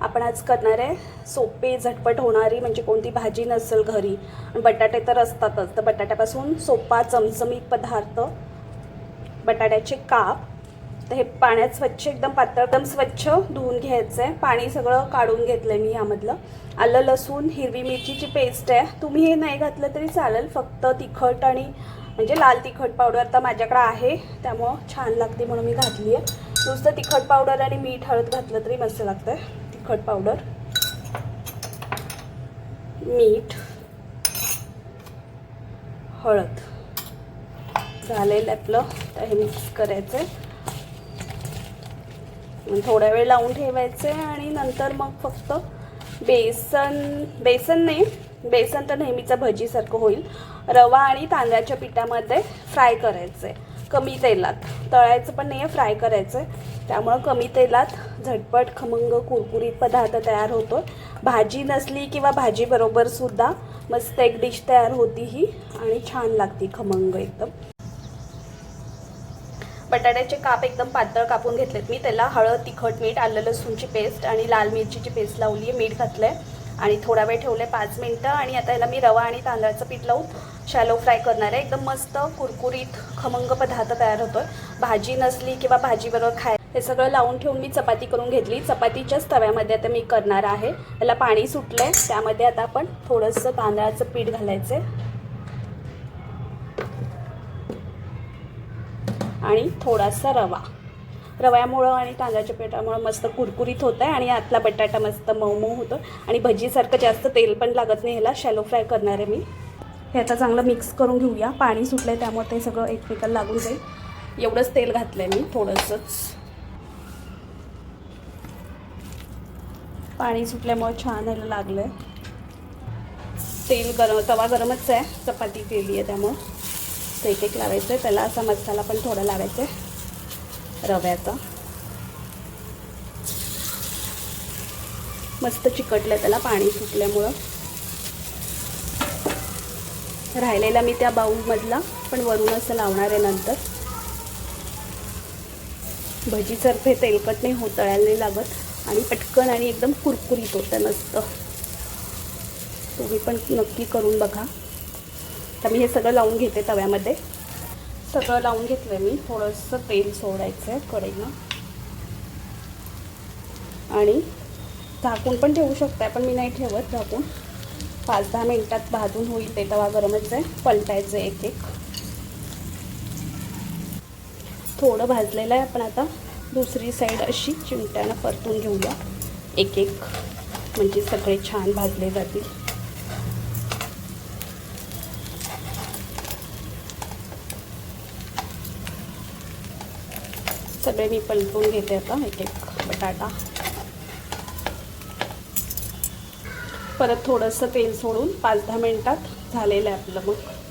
आपण आज करणार आहे सोपे झटपट होणारी म्हणजे कोणती भाजी नसेल घरी. बटाटे तर असतातच. तर बटाट्यापासून सोपा चमचमीत पदार्थ बटाट्याचे काप. तर हे पाण्यात स्वच्छ एकदम पातळ एकदम स्वच्छ धुवून घ्यायचं आहे पाणी सगळं काढून घेतलं आहे मी यामधलं. आलं लसूण हिरवी मिरचीची पेस्ट आहे. तुम्ही हे नाही घातलं तरी चालेल. फक्त तिखट आणि म्हणजे लाल तिखट पावडर तर माझ्याकडे आहे. त्यामुळं छान लागते म्हणून मी घातली आहे नुसतं तिखट पावडर आणि मीठ हळद घातलं तरी मस्त लागतं तिखट पावडर मीठ हळद. झालेलं आपलं तर हे मिक्स करायचं आहे थोड्या वेळ लावून ठेवायचं आहे आणि नंतर मग फक्त बेसन बेसन नाही बेसन तर नेहमीचं भजीसारखं होईल. रवा आणि तांदळाच्या पिठामध्ये फ्राय करायचं आहे कमी तेलात. तळायचं पण नाही आहे फ्राय करायचं आहे त्यामुळं कमी तेलात झटपट खमंग कुरकुरीत पदार्थ तयार होतो. भाजी नसली किंवा भाजीबरोबर सुद्धा मस्त एक डिश तयार होती ही आणि छान लागते खमंग एकदम. बटाट्याचे काप एकदम पातळ कापून घेतलेत मी. त्याला हळद तिखट मीठ आलं लसूणची पेस्ट आणि लाल मिरचीची पेस्ट लावली आहे मीठ घातलं आहे आणि थोडा वेळ ठेवलं आहे पाच मिनटं आणि आता याला मी रवा आणि तांदळाचं पीठ लावून शॅलो फ्राय करणार आहे एकदम मस्त कुरकुरीत खमंग पदार्थ तयार होतो भाजी नसली किंवा भाजीबरोबर खाय हे सगळं लावून ठेवून मी चपाती करून घेतली. चपातीच्याच तव्यामध्ये आता मी करणार आहे. त्याला पाणी सुटलं आहे त्यामध्ये आता आपण थोडंसं तांदळाचं पीठ घालायचं आणि थोडासा रवा. रव्यामुळं आणि तांदळाच्या पिठामुळं मस्त कुरकुरीत होतं आहे आणि आतला बटाटा मस्त मऊ मऊ होतो आणि भजीसारखं जास्त तेल पण लागत नाही ह्याला. शॅलो फ्राय करणार आहे मी. हे आता चांगलं मिक्स करून घेऊया. पाणी सुटलं आहे त्यामुळे ते सगळं एकमेकाला लागून जाईल. एवढंच तेल घातलं आहे मी थोडंसंच. पाणी सुटल्यामुळे छान यायला लागलं आहे तेल गरम तवा गरमच आहे. चपाती केली आहे त्यामुळं. ते एक एक लावायचं आहे त्याला असा मसाला पण थोडा लावायचा आहे रव्याचा मस्त चिकटलं त्याला पाणी सुटल्यामुळं. राहिलेला मी त्या बाऊलमधला पण वरून असं लावणार आहे नंतर. भजीसारखे तेलकट नाही होत तळायला नाही लागत. आणि पटकन आणि एकदम कुरकुरीत होतं मस्त. तुम्ही पण नक्की करून बघा. तर मी हे सगळं लावून घेते तव्यामध्ये. सगळं लावून घेतलं आहे मी. थोडंसं तेल सोडायचं आहे कढईनं. आणि झाकून पण ठेवू शकताय पण मी नाही ठेवत झाकून. पाच दहा मिनटात भाजून होईल ते तवा गरमच आहे पलटायचं एक एक थोडं भाजलेलं आहे आपण आता. दुसरी साईड अशी चिमट्यानं परतून घेऊया. एक एक म्हणजे सगळे छान भाजले जातील. सगळे मी पलटून घेते आता एक एक बटाटा. परत थोडंसं तेल सोडून पाच दहा मिनटात झालेलं आहे आपलं मग.